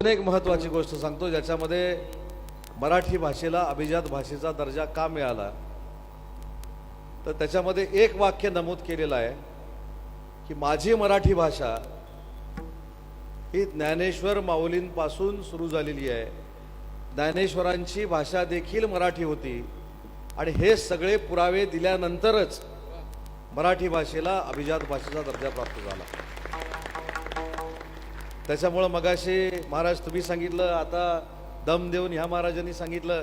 एक महत्त्वाची गोष्ट सांगतो ज्याच्यामध्ये मराठी भाषेला अभिजात भाषेचा दर्जा का मिळाला? तर त्याच्यामध्ये एक वाक्य नमूद केलेलं आहे की माझी मराठी भाषा ही ज्ञानेश्वर माऊलींपासून सुरू झालेली आहे. ज्ञानेश्वरांची भाषा देखील मराठी होती आणि हे सगळे पुरावे दिल्यानंतरच मराठी भाषेला अभिजात भाषेचा दर्जा प्राप्त झाला. त्याच्यामुळं मगाशी महाराज तुम्ही सांगितलं आता दम देऊन ह्या महाराजांनी सांगितलं.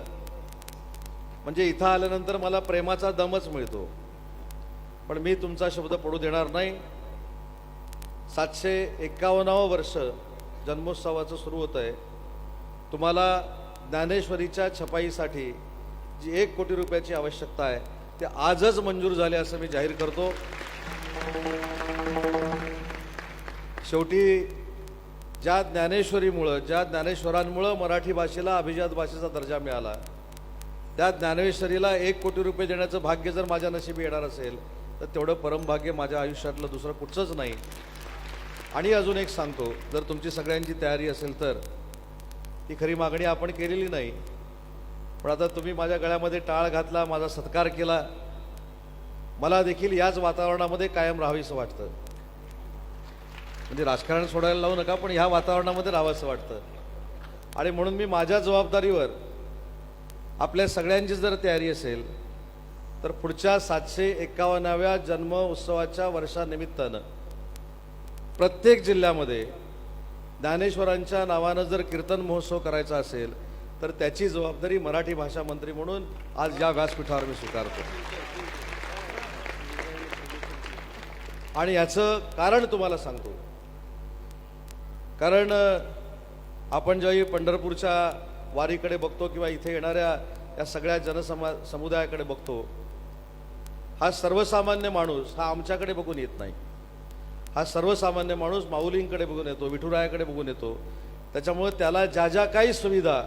म्हणजे इथं आल्यानंतर मला प्रेमाचा दमच मिळतो. पण मी तुमचा शब्द पडू देणार नाही. सातशे एक्कावन्नावं वर्ष जन्मोत्सवाचं सुरू होतं आहे तुम्हाला ज्ञानेश्वरीच्या छपाईसाठी जी एक कोटी रुपयाची आवश्यकता आहे ते आजच मंजूर झाले असं मी जाहीर करतो. शेवटी ज्या ज्ञानेश्वरीमुळं ज्या ज्ञानेश्वरांमुळं मराठी भाषेला अभिजात भाषेचा दर्जा मिळाला त्या ज्ञानेश्वरीला एक कोटी रुपये देण्याचं भाग्य जर माझ्या नशिबी येणार असेल तर तेवढं परमभाग्य माझ्या आयुष्यातलं दुसरं कुठचंच नाही. आणि अजून एक सांगतो जर तुमची सगळ्यांची तयारी असेल तर ती खरी मागणी आपण केलेली नाही. पण आता तुम्ही माझ्या गळ्यामध्ये टाळ घातला माझा सत्कार केला मला देखील याच वातावरणामध्ये कायम राहावीसं वाटतं. म्हणजे राजकारण सोडायला लावू नका पण ह्या वातावरणामध्ये राहावंसं वाटतं. आणि म्हणून मी माझ्या जबाबदारीवर आपल्या सगळ्यांची जर तयारी असेल तर पुढच्या सातशे एक्कावन्नाव्या जन्म उत्सवाच्या वर्षानिमित्तानं प्रत्येक जिल्ह्यामध्ये ज्ञानेश्वरांच्या नावानं जर कीर्तन महोत्सव करायचा असेल तर त्याची जबाबदारी मराठी भाषा मंत्री म्हणून आज या व्यासपीठावर मी स्वीकारतो. आणि याचं कारण तुम्हाला सांगतो. कारण आपण ज्यावेळी पंढरपूरच्या वारीकडे बघतो किंवा इथे येणाऱ्या या सगळ्या जनसमा समुदायाकडे बघतो हा सर्वसामान्य माणूस हा आमच्याकडे बघून येत नाही. हा सर्वसामान्य माणूस माऊलींकडे बघून येतो विठुरायाकडे बघून येतो. त्याच्यामुळे त्याला ज्या ज्या काही सुविधा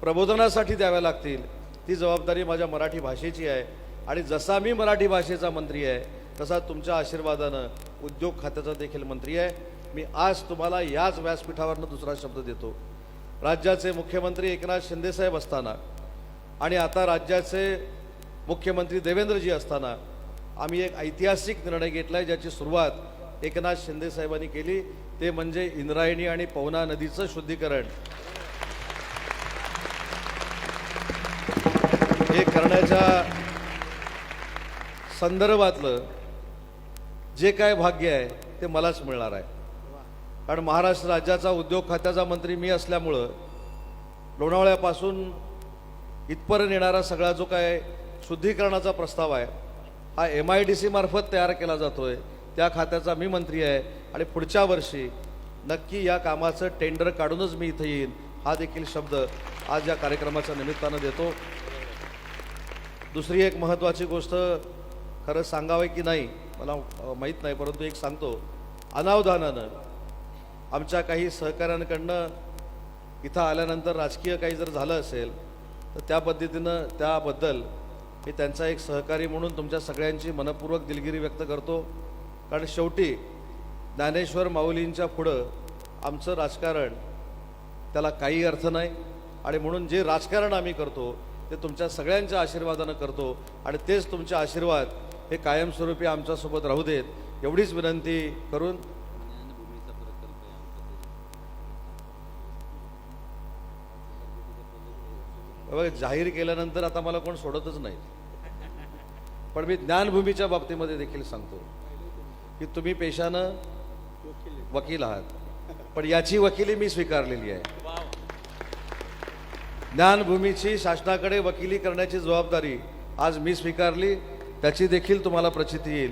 प्रबोधनासाठी द्याव्या लागतील ती जबाबदारी माझ्या मराठी भाषेची आहे. आणि जसा मी मराठी भाषेचा मंत्री आहे तसा तुमच्या आशीर्वादानं उद्योग खात्याचा देखील मंत्री आहे. मी आज तुम्हाला याच व्यासपीठावरनं दुसरा शब्द देतो. राज्याचे मुख्यमंत्री एकनाथ शिंदेसाहेब असताना आणि आता राज्याचे मुख्यमंत्री देवेंद्रजी असताना आम्ही एक ऐतिहासिक निर्णय घेतला आहे ज्याची सुरुवात एकनाथ शिंदेसाहेबांनी केली. ते म्हणजे इंद्रायणी आणि पवना नदीचं शुद्धीकरण. हे करण्याच्या संदर्भातलं जे काय भाग्य आहे ते मलाच मिळणार आहे. कारण महाराष्ट्र राज्याचा उद्योग खात्याचा मंत्री मी असल्यामुळं लोणावळ्यापासून इथपर्यंत येणारा सगळा जो काय शुद्धीकरणाचा प्रस्ताव आहे हा एम आय डी सी मार्फत तयार केला जातो आहे त्या खात्याचा मी मंत्री आहे आणि पुढच्या वर्षी नक्की या कामाचं टेंडर काढूनच मी इथं येईन हा देखील शब्द आज या कार्यक्रमाच्या निमित्तानं देतो. दुसरी एक महत्त्वाची गोष्ट खरं सांगावं की नाही मला माहीत नाही परंतु एक सांगतो. अनावधानानं आमच्या काही सहकाऱ्यांकडनं इथं आल्यानंतर राजकीय काही जर झालं असेल तर त्या पद्धतीनं त्याबद्दल मी त्यांचा एक सहकारी म्हणून तुमच्या सगळ्यांची मनपूर्वक दिलगिरी व्यक्त करतो. कारण शेवटी ज्ञानेश्वर माऊलींच्या पुढं आमचं राजकारण त्याला काही अर्थ नाही. आणि म्हणून जे राजकारण आम्ही करतो ते तुमच्या सगळ्यांच्या आशीर्वादानं करतो. आणि तेच तुमचे आशीर्वाद हे कायमस्वरूपी आमच्यासोबत राहू देत. एवढीच विनंती करून बघा जाहीर केल्यानंतर आता मला कोण सोडतच नाही. पण मी ज्ञानभूमीच्या बाबतीमध्ये देखील सांगतो की तुम्ही पेशानं वकील आहात. पण याची वकिली मी स्वीकारलेली आहे. ज्ञानभूमीची शासनाकडे वकिली करण्याची जबाबदारी आज मी स्वीकारली त्याची देखील तुम्हाला प्रचिती येईल.